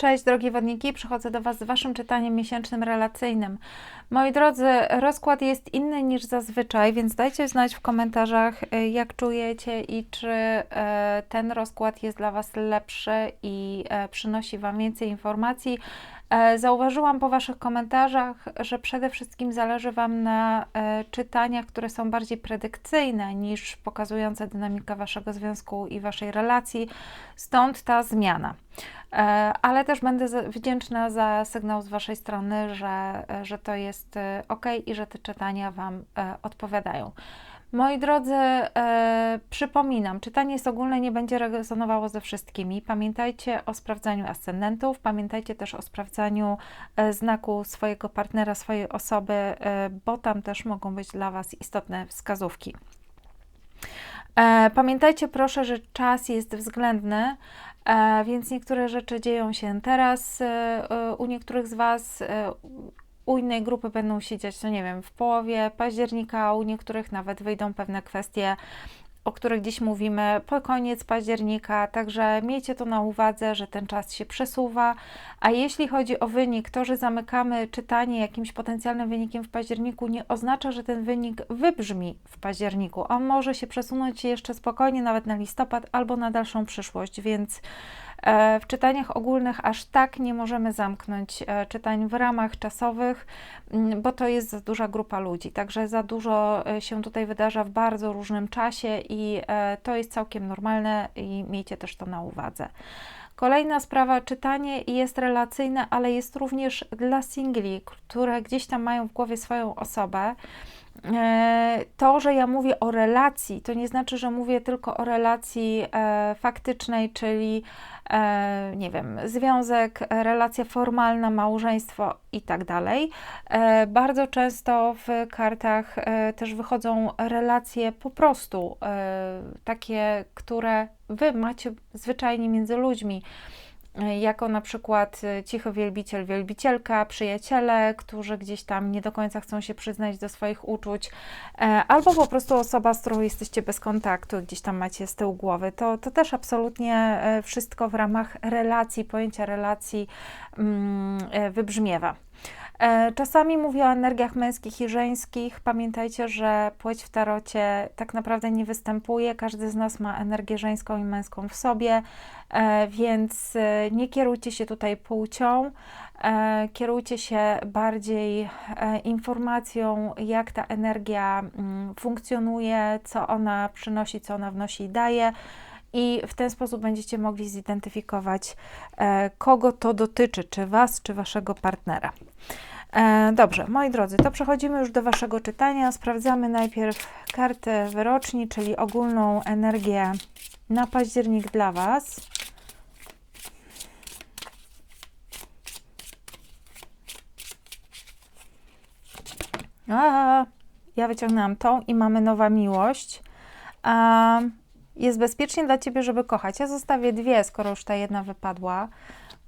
Cześć drogie wodniki, przychodzę do Was z Waszym czytaniem miesięcznym relacyjnym. Moi drodzy, rozkład jest inny niż zazwyczaj, więc dajcie znać w komentarzach, y, jak czujecie i czy e, ten rozkład jest dla Was lepszy i e, przynosi Wam więcej informacji. E, zauważyłam po Waszych komentarzach, że przede wszystkim zależy Wam na czytaniach, które są bardziej predykcyjne niż pokazujące dynamikę Waszego związku i Waszej relacji, stąd ta zmiana. E, ale też będę wdzięczna za sygnał z Waszej strony, że, że to jest e, ok i że te czytania Wam e, odpowiadają. Moi drodzy, e, przypominam, czytanie jest ogólne, nie będzie rezonowało ze wszystkimi. Pamiętajcie o sprawdzaniu ascendentów, pamiętajcie też o sprawdzaniu e, znaku swojego partnera, swojej osoby, e, bo tam też mogą być dla Was istotne wskazówki. Pamiętajcie proszę, że czas jest względny, E, więc niektóre rzeczy dzieją się teraz e, e, u niektórych z Was. U innej grupy będą się dziać, no nie wiem, w połowie października, a u niektórych nawet wyjdą pewne kwestie o których dziś mówimy, po koniec października, także miejcie to na uwadze, że ten czas się przesuwa. A jeśli chodzi o wynik, to, że zamykamy czytanie jakimś potencjalnym wynikiem w październiku, nie oznacza, że ten wynik wybrzmi w październiku. On może się przesunąć jeszcze spokojnie, nawet na listopad albo na dalszą przyszłość, więc w czytaniach ogólnych aż tak nie możemy zamknąć e, czytań w ramach czasowych, mm, bo to jest za duża grupa ludzi. Także za dużo e, się tutaj wydarza w bardzo różnym czasie i to jest całkiem normalne i miejcie też to na uwadze. Kolejna sprawa, czytanie jest relacyjne, ale jest również dla singli, które gdzieś tam mają w głowie swoją osobę. To, że ja mówię o relacji, to nie znaczy, że mówię tylko o relacji faktycznej, czyli E, nie wiem, związek, relacja formalna, małżeństwo i tak dalej. E, bardzo często w kartach e, też wychodzą relacje po prostu takie, które wy macie zwyczajnie między ludźmi jako na przykład y, cichy wielbiciel, wielbicielka, przyjaciele, którzy gdzieś tam nie do końca chcą się przyznać do swoich uczuć, e, albo po prostu osoba, z którą jesteście bez kontaktu, gdzieś tam macie z tyłu głowy. To, to też absolutnie e, wszystko w ramach relacji, pojęcia relacji mm, e, wybrzmiewa. E, czasami mówię o energiach męskich i żeńskich. Pamiętajcie, że płeć w tarocie tak naprawdę nie występuje. Każdy z nas ma energię żeńską i męską w sobie, e, więc e, nie kierujcie się tutaj płcią. Kierujcie się bardziej informacją, jak ta energia mm, funkcjonuje, co ona przynosi, co ona wnosi i daje i w ten sposób będziecie mogli zidentyfikować, kogo to dotyczy, czy Was, czy Waszego partnera. E, dobrze, moi drodzy, to przechodzimy już do Waszego czytania. Sprawdzamy najpierw kartę wyroczni, czyli ogólną energię na październik dla Was. A, ja wyciągnęłam tą i mamy nowa miłość. A, jest bezpiecznie dla Ciebie, żeby kochać. Ja zostawię dwie, skoro już ta jedna wypadła.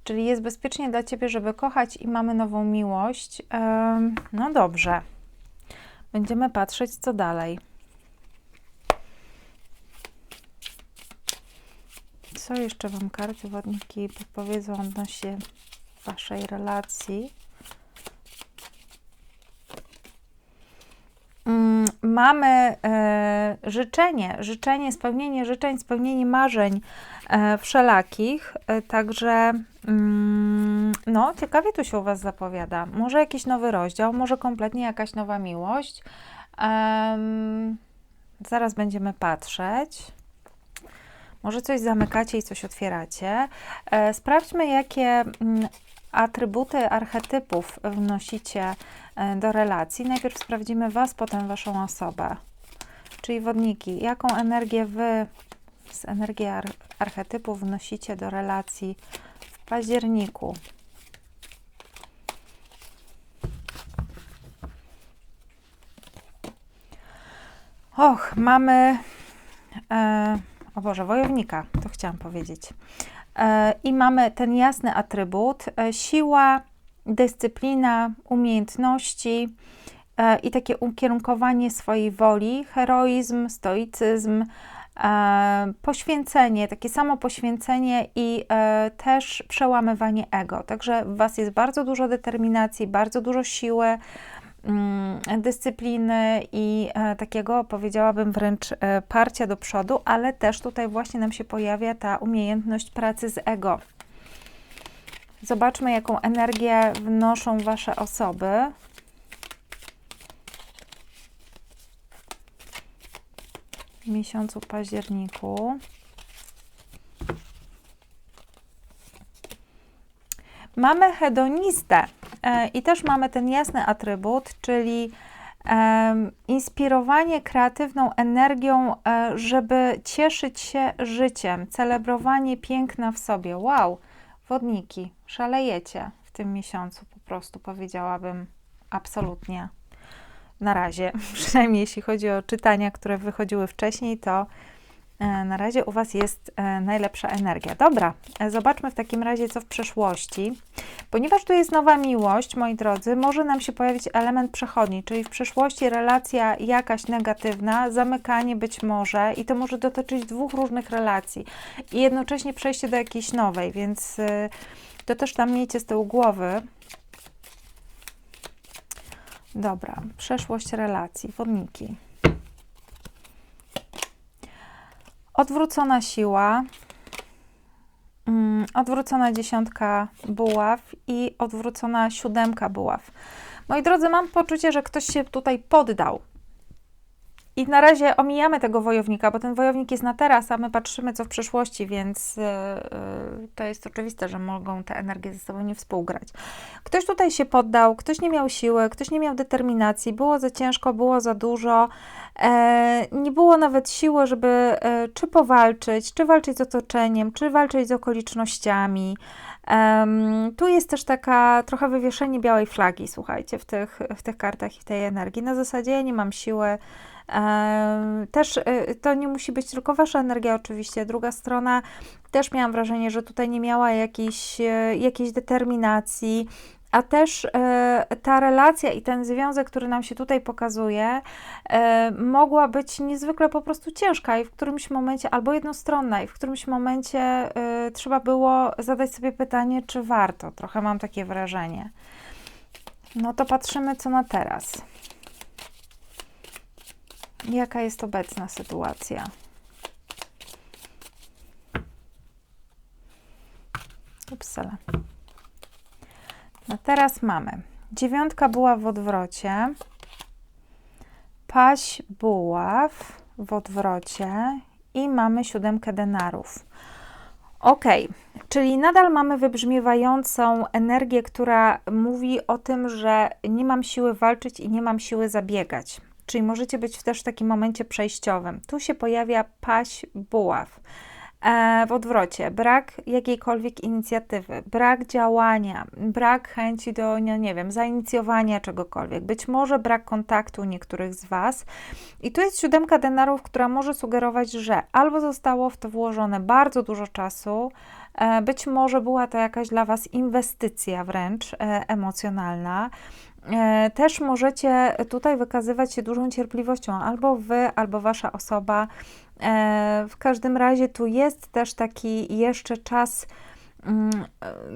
Czyli jest bezpiecznie dla Ciebie, żeby kochać i mamy nową miłość. No dobrze. Będziemy patrzeć, co dalej. Co jeszcze Wam karty wodniki podpowiedzą odnośnie Waszej relacji? Mm, mamy e, życzenie, życzenie, spełnienie życzeń, spełnienie marzeń wszelakich, e, także mm, no, ciekawie tu się u Was zapowiada. Może jakiś nowy rozdział, może kompletnie jakaś nowa miłość. zaraz będziemy patrzeć. Może coś zamykacie i coś otwieracie. sprawdźmy, jakie mm, atrybuty archetypów wnosicie e, do relacji. Najpierw sprawdzimy Was, potem Waszą osobę. Czyli wodniki, jaką energię Wy z energii archetypów wnosicie do relacji w październiku. Och, mamy. E, o Boże, wojownika, to chciałam powiedzieć. E, I mamy ten jasny atrybut, e, siła, dyscyplina, umiejętności e, i takie ukierunkowanie swojej woli, heroizm, stoicyzm, poświęcenie, takie samo poświęcenie i e, też przełamywanie ego. Także w Was jest bardzo dużo determinacji, bardzo dużo siły, mm, dyscypliny i e, takiego, powiedziałabym wręcz e, parcia do przodu, ale też tutaj właśnie nam się pojawia ta umiejętność pracy z ego. Zobaczmy, jaką energię wnoszą Wasze osoby. W miesiącu październiku. Mamy hedonistę e, i też mamy ten jasny atrybut, czyli inspirowanie kreatywną energią, e, żeby cieszyć się życiem, celebrowanie piękna w sobie. Wow, wodniki, szalejecie w tym miesiącu, po prostu powiedziałabym absolutnie. Na razie, przynajmniej jeśli chodzi o czytania, które wychodziły wcześniej, to E, na razie u Was jest e, najlepsza energia. Dobra, e, zobaczmy w takim razie, co w przyszłości. Ponieważ tu jest nowa miłość, moi drodzy, może nam się pojawić element przechodni, czyli w przyszłości relacja jakaś negatywna, zamykanie być może i to może dotyczyć dwóch różnych relacji i jednocześnie przejście do jakiejś nowej, więc to też tam miejcie z tyłu głowy. Dobra, przeszłość relacji, wodniki. Odwrócona siła, mm, odwrócona dziesiątka buław i odwrócona siódemka buław. Moi drodzy, mam poczucie, że ktoś się tutaj poddał. I na razie omijamy tego wojownika, bo ten wojownik jest na teraz, a my patrzymy co w przyszłości, więc yy, to jest oczywiste, że mogą te energie ze sobą nie współgrać. Ktoś tutaj się poddał, ktoś nie miał siły, ktoś nie miał determinacji, było za ciężko, było za dużo, e, nie było nawet siły, żeby czy powalczyć, czy walczyć z otoczeniem, czy walczyć z okolicznościami. Tu jest też taka trochę wywieszenie białej flagi, słuchajcie, w tych, w tych kartach i tej energii. Na zasadzie ja nie mam siły, też y, to nie musi być tylko wasza energia, oczywiście. Druga strona też miałam wrażenie, że tutaj nie miała jakiejś, y, jakiejś determinacji, a też e, ta relacja i ten związek, który nam się tutaj pokazuje, e, mogła być niezwykle po prostu ciężka i w którymś momencie, albo jednostronna, i w którymś momencie e, trzeba było zadać sobie pytanie, czy warto. Trochę mam takie wrażenie. No to patrzymy, co na teraz. Jaka jest obecna sytuacja? Upsala. No teraz mamy dziewiątka buław w odwrocie, paść buław w odwrocie i mamy siódemkę denarów. Ok, czyli nadal mamy wybrzmiewającą energię, która mówi o tym, że nie mam siły walczyć i nie mam siły zabiegać. Czyli możecie być też w takim momencie przejściowym. Tu się pojawia paść buław. E, w odwrocie, brak jakiejkolwiek inicjatywy, brak działania, brak chęci do, nie, nie wiem, zainicjowania czegokolwiek, być może brak kontaktu niektórych z Was. I tu jest siódemka denarów, która może sugerować, że albo zostało w to włożone bardzo dużo czasu, e, być może była to jakaś dla Was inwestycja wręcz e, emocjonalna, też możecie tutaj wykazywać się dużą cierpliwością, albo wy, albo wasza osoba. E, w każdym razie tu jest też taki jeszcze czas mm,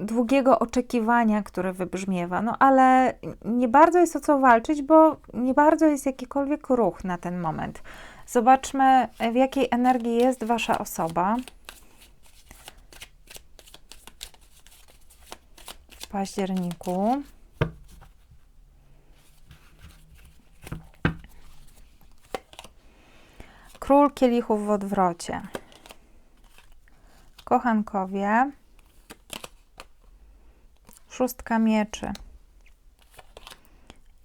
długiego oczekiwania, który wybrzmiewa. No ale nie bardzo jest o co walczyć, bo nie bardzo jest jakikolwiek ruch na ten moment. Zobaczmy, w jakiej energii jest wasza osoba. W październiku. Król kielichów w odwrocie. Kochankowie. Szóstka mieczy.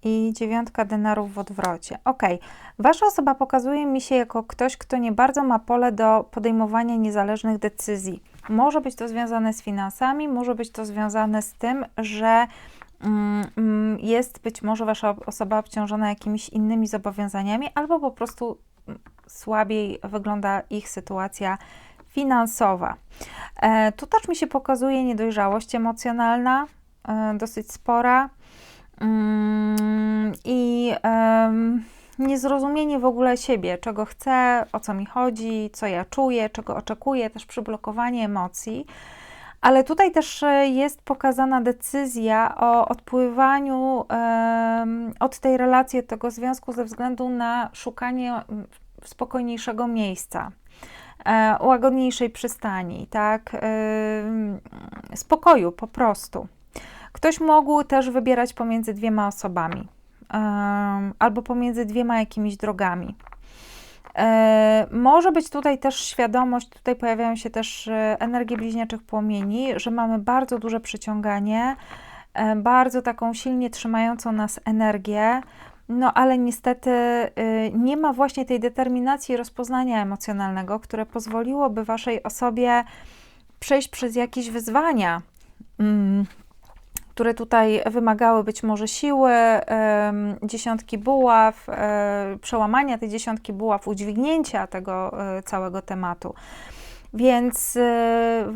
I dziewiątka denarów w odwrocie. Ok, wasza osoba pokazuje mi się jako ktoś, kto nie bardzo ma pole do podejmowania niezależnych decyzji. Może być to związane z finansami, może być to związane z tym, że mm, mm, jest być może wasza osoba obciążona jakimiś innymi zobowiązaniami, albo po prostu słabiej wygląda ich sytuacja finansowa. E, tu też mi się pokazuje niedojrzałość emocjonalna, e, dosyć spora. Mm, I niezrozumienie w ogóle siebie, czego chcę, o co mi chodzi, co ja czuję, czego oczekuję, też przyblokowanie emocji. Ale tutaj też e, jest pokazana decyzja o odpływaniu od tej relacji, od tego związku ze względu na szukanie spokojniejszego miejsca, e, łagodniejszej przystani, tak? spokoju po prostu. Ktoś mógł też wybierać pomiędzy dwiema osobami albo pomiędzy dwiema jakimiś drogami. E, może być tutaj też świadomość, tutaj pojawiają się też e, energie bliźniaczych płomieni, że mamy bardzo duże przyciąganie, e, bardzo taką silnie trzymającą nas energię, no ale niestety nie ma właśnie tej determinacji rozpoznania emocjonalnego, które pozwoliłoby Waszej osobie przejść przez jakieś wyzwania. Mm, które tutaj wymagały być może siły, dziesiątki buław, e, przełamania tej dziesiątki buław, udźwignięcia tego e, całego tematu. Więc e,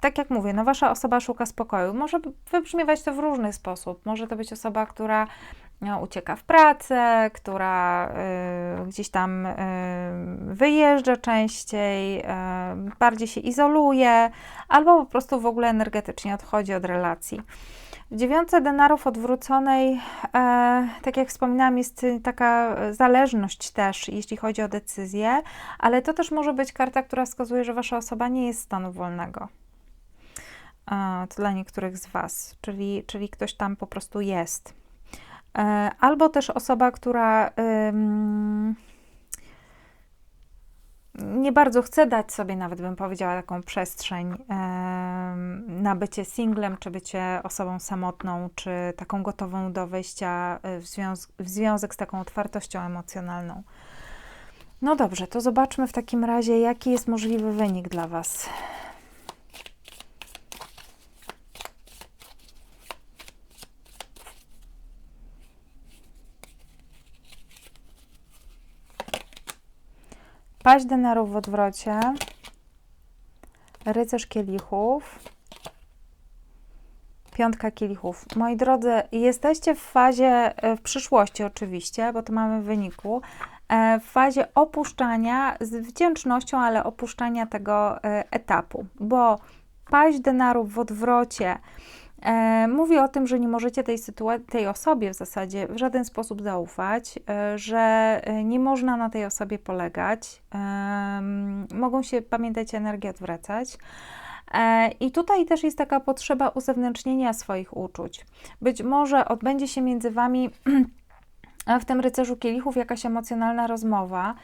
tak jak mówię, no wasza osoba szuka spokoju. Może wybrzmiewać to w różny sposób. Może to być osoba, która ucieka w pracę, która y, gdzieś tam y, wyjeżdża częściej, y, bardziej się izoluje, albo po prostu w ogóle energetycznie odchodzi od relacji. W dziewiątce denarów odwróconej, e, tak jak wspominałam, jest taka zależność też, jeśli chodzi o decyzję, ale to też może być karta, która wskazuje, że wasza osoba nie jest stanu wolnego. E, to dla niektórych z was, czyli, czyli ktoś tam po prostu jest. E, albo też osoba, która nie bardzo chcę dać sobie, nawet bym powiedziała, taką przestrzeń e, na bycie singlem, czy bycie osobą samotną, czy taką gotową do wejścia w, związ w związek z taką otwartością emocjonalną. No dobrze, to zobaczmy w takim razie, jaki jest możliwy wynik dla Was. Paź denarów w odwrocie. Rycerz kielichów. Piątka kielichów. Moi drodzy, jesteście w fazie, e, w przyszłości oczywiście, bo to mamy w wyniku, e, w fazie opuszczania z wdzięcznością, ale opuszczania tego e, etapu, bo paść denarów w odwrocie E, mówi o tym, że nie możecie tej, tej osobie w zasadzie w żaden sposób zaufać, e, że e, nie można na tej osobie polegać. Mogą się, pamiętajcie, energię odwracać. I tutaj też jest taka potrzeba uzewnętrznienia swoich uczuć. Być może odbędzie się między Wami w tym rycerzu kielichów jakaś emocjonalna rozmowa,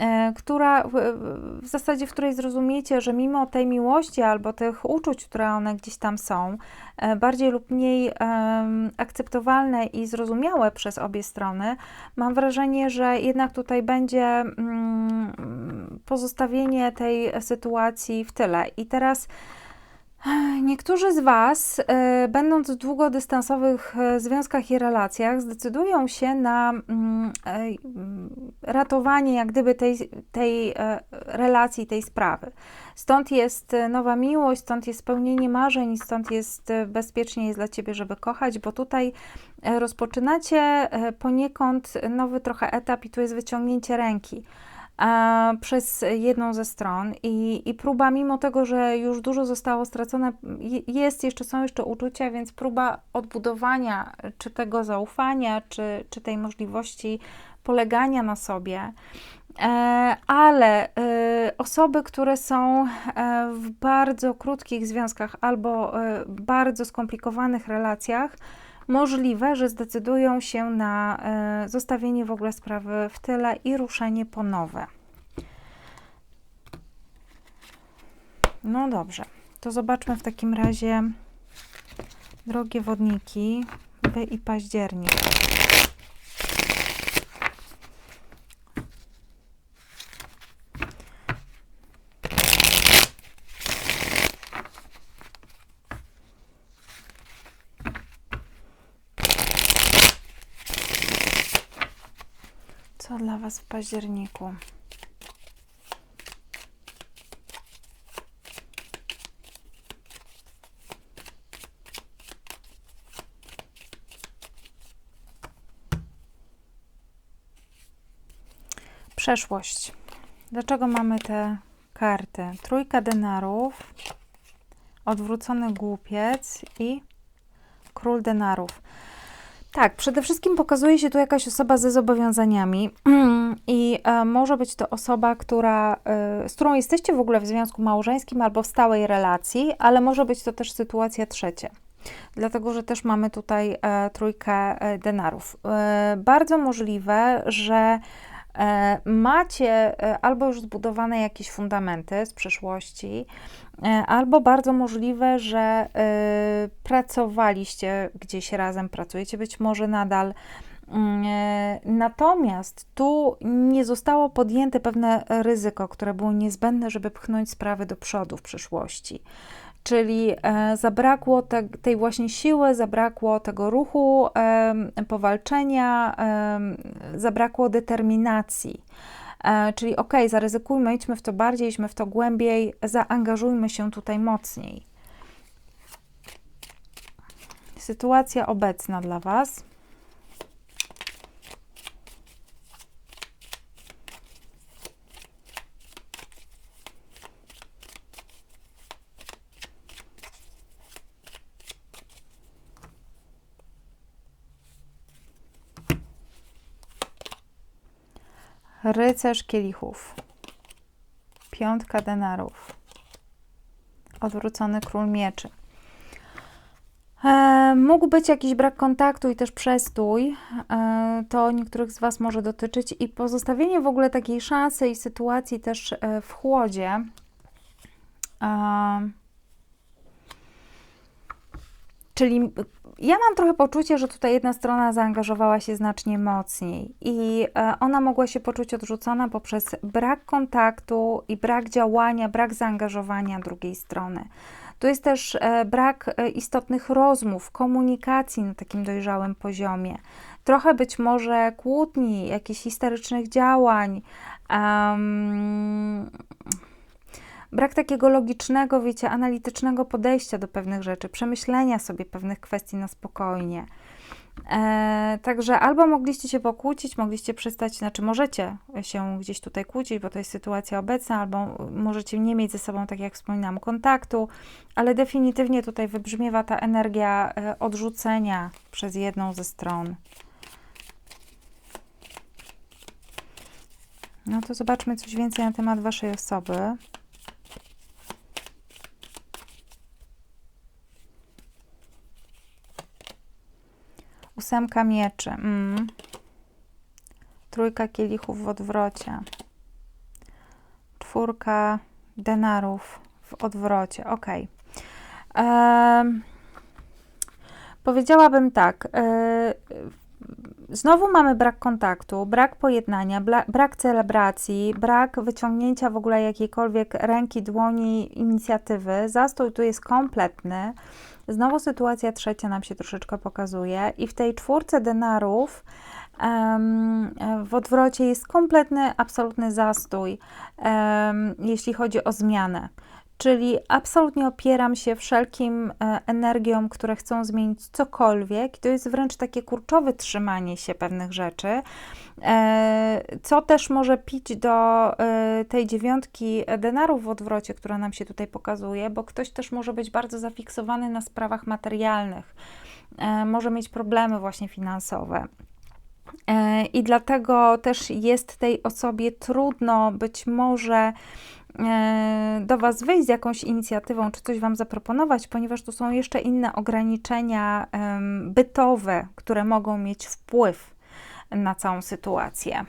e, która w zasadzie, w której zrozumiecie, że mimo tej miłości albo tych uczuć, które one gdzieś tam są, e, bardziej lub mniej akceptowalne i zrozumiałe przez obie strony, mam wrażenie, że jednak tutaj będzie mm, pozostawienie tej sytuacji w tyle. I teraz Niektórzy z Was, e, będąc w długodystansowych e, związkach i relacjach, zdecydują się na mm, e, mm, ratowanie jak gdyby tej, tej relacji, tej sprawy. Stąd jest nowa miłość, stąd jest spełnienie marzeń, stąd jest bezpiecznie jest dla Ciebie, żeby kochać, bo tutaj rozpoczynacie poniekąd nowy trochę etap i tu jest wyciągnięcie ręki przez jedną ze stron i, i próba, mimo tego, że już dużo zostało stracone, jest jeszcze, są jeszcze uczucia, więc próba odbudowania czy tego zaufania, czy, czy tej możliwości polegania na sobie. E, ale e, osoby, które są e, w bardzo krótkich związkach albo bardzo skomplikowanych relacjach, możliwe, że zdecydują się na e, zostawienie w ogóle sprawy w tyle i ruszenie po nowe. No dobrze, to zobaczmy w takim razie, drogie wodniki, Wy i październik. Co dla Was w październiku? Przeszłość. Dlaczego mamy te karty? Trójka denarów, odwrócony głupiec i król denarów. Tak, przede wszystkim pokazuje się tu jakaś osoba ze zobowiązaniami i e, może być to osoba, która, e, z którą jesteście w ogóle w związku małżeńskim albo w stałej relacji, ale może być to też sytuacja trzecia. Dlatego, że też mamy tutaj e, trójkę e, denarów. E, bardzo możliwe, że macie e, albo już zbudowane jakieś fundamenty z przeszłości, e, albo bardzo możliwe, że e, pracowaliście gdzieś razem, pracujecie być może nadal. Mm, e, Natomiast tu nie zostało podjęte pewne ryzyko, które było niezbędne, żeby pchnąć sprawy do przodu w przyszłości. Czyli e, zabrakło te, tej właśnie siły, zabrakło tego ruchu, powalczenia, zabrakło determinacji. E, czyli ok, zaryzykujmy, idźmy w to bardziej, idźmy w to głębiej, zaangażujmy się tutaj mocniej. Sytuacja obecna dla Was. Rycerz kielichów. Piątka denarów. Odwrócony król mieczy. E, mógł być jakiś brak kontaktu i też przestój. E, to niektórych z Was może dotyczyć i pozostawienie w ogóle takiej szansy i sytuacji też e, w chłodzie. E, Czyli ja mam trochę poczucie, że tutaj jedna strona zaangażowała się znacznie mocniej i e, ona mogła się poczuć odrzucona poprzez brak kontaktu i brak działania, brak zaangażowania drugiej strony. Tu jest też e, brak e, istotnych rozmów, komunikacji na takim dojrzałym poziomie. Trochę być może kłótni, jakichś historycznych działań. Um, brak takiego logicznego, wiecie, analitycznego podejścia do pewnych rzeczy, przemyślenia sobie pewnych kwestii na spokojnie. E, także albo mogliście się pokłócić, mogliście przestać, znaczy możecie się gdzieś tutaj kłócić, bo to jest sytuacja obecna, albo możecie nie mieć ze sobą, tak jak wspominałam, kontaktu, ale definitywnie tutaj wybrzmiewa ta energia e, odrzucenia przez jedną ze stron. No to zobaczmy coś więcej na temat Waszej osoby. Ósemka mieczy. Mm. Trójka kielichów w odwrocie. Czwórka denarów w odwrocie. Ok. powiedziałabym tak. E, znowu mamy brak kontaktu, brak pojednania, brak celebracji, brak wyciągnięcia w ogóle jakiejkolwiek ręki, dłoni, inicjatywy. Zastój tu jest kompletny. Znowu sytuacja trzecia nam się troszeczkę pokazuje, i w tej czwórce denarów um, w odwrocie jest kompletny, absolutny zastój, um, jeśli chodzi o zmianę. Czyli absolutnie opieram się wszelkim e, energiom, które chcą zmienić cokolwiek. To jest wręcz takie kurczowe trzymanie się pewnych rzeczy, e, co też może pić do e, tej dziewiątki denarów w odwrocie, która nam się tutaj pokazuje, bo ktoś też może być bardzo zafiksowany na sprawach materialnych, może mieć problemy właśnie finansowe. I dlatego też jest tej osobie trudno być może do Was wyjść z jakąś inicjatywą, czy coś Wam zaproponować, ponieważ tu są jeszcze inne ograniczenia bytowe, które mogą mieć wpływ na całą sytuację.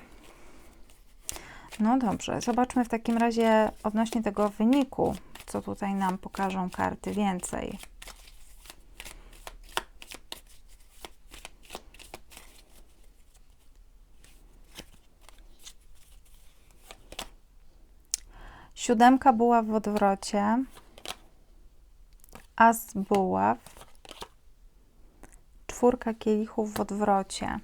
No dobrze, zobaczmy w takim razie odnośnie tego wyniku, co tutaj nam pokażą karty więcej. Siódemka buław w odwrocie. As buław. Czwórka kielichów w odwrocie.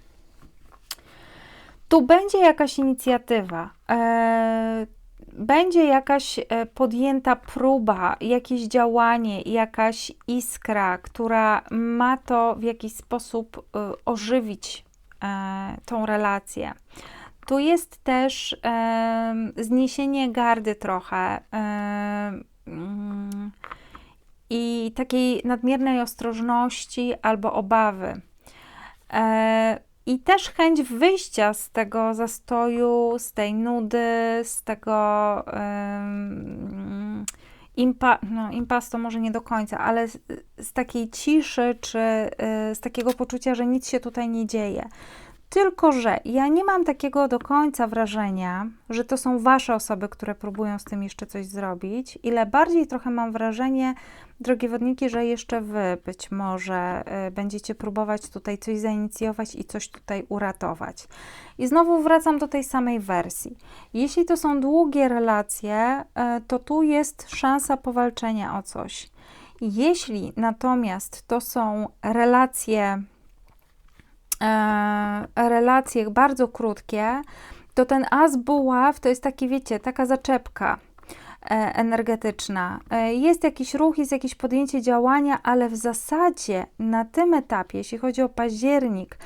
Tu będzie jakaś inicjatywa. E, będzie jakaś e, podjęta próba, jakieś działanie, jakaś iskra, która ma to w jakiś sposób e, ożywić tą relację Tu jest też em, zniesienie gardy trochę mm, i takiej nadmiernej ostrożności albo obawy. E, I też chęć wyjścia z tego zastoju, z tej nudy, z tego em, impa, no, impas to może nie do końca, ale z, z takiej ciszy, czy y, z takiego poczucia, że nic się tutaj nie dzieje. Tylko, że ja nie mam takiego do końca wrażenia, że to są wasze osoby, które próbują z tym jeszcze coś zrobić, ile bardziej trochę mam wrażenie, drogie wodniki, że jeszcze wy być może y, będziecie próbować tutaj coś zainicjować i coś tutaj uratować. I znowu wracam do tej samej wersji. Jeśli to są długie relacje, y, to tu jest szansa powalczenia o coś. Jeśli natomiast to są relacje, relacje bardzo krótkie, to ten as buław to jest taki, wiecie, taka zaczepka e, energetyczna. E, Jest jakiś ruch, jest jakieś podjęcie działania, ale w zasadzie na tym etapie, jeśli chodzi o październik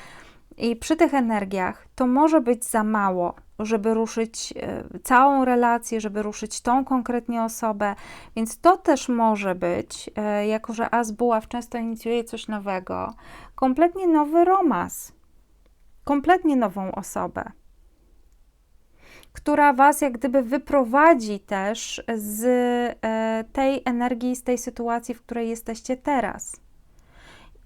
i przy tych energiach, to może być za mało, żeby ruszyć e, całą relację, żeby ruszyć tą konkretnie osobę, więc to też może być, e, jako że as buław często inicjuje coś nowego, kompletnie nowy romans, kompletnie nową osobę która Was jak gdyby wyprowadzi też z e, tej energii, z tej sytuacji, w której jesteście teraz.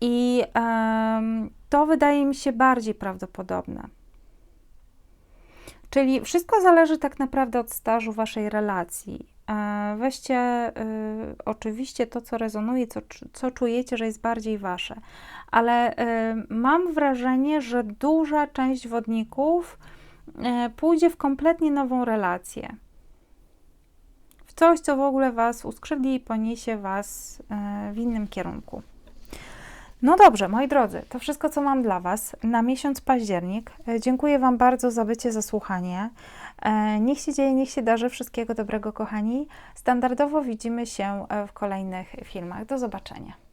I em, to wydaje mi się bardziej prawdopodobne. Czyli wszystko zależy tak naprawdę od stażu Waszej relacji. Weźcie y, oczywiście to, co rezonuje, co, co czujecie, że jest bardziej Wasze, ale y, mam wrażenie, że duża część wodników e, pójdzie w kompletnie nową relację. W coś, co w ogóle Was uskrzydli i poniesie Was e, w innym kierunku. No dobrze, moi drodzy, to wszystko, co mam dla Was na miesiąc październik. E, Dziękuję Wam bardzo za bycie, za słuchanie. E, Niech się dzieje, niech się darzy. Wszystkiego dobrego, kochani. Standardowo widzimy się e, w kolejnych filmach. Do zobaczenia.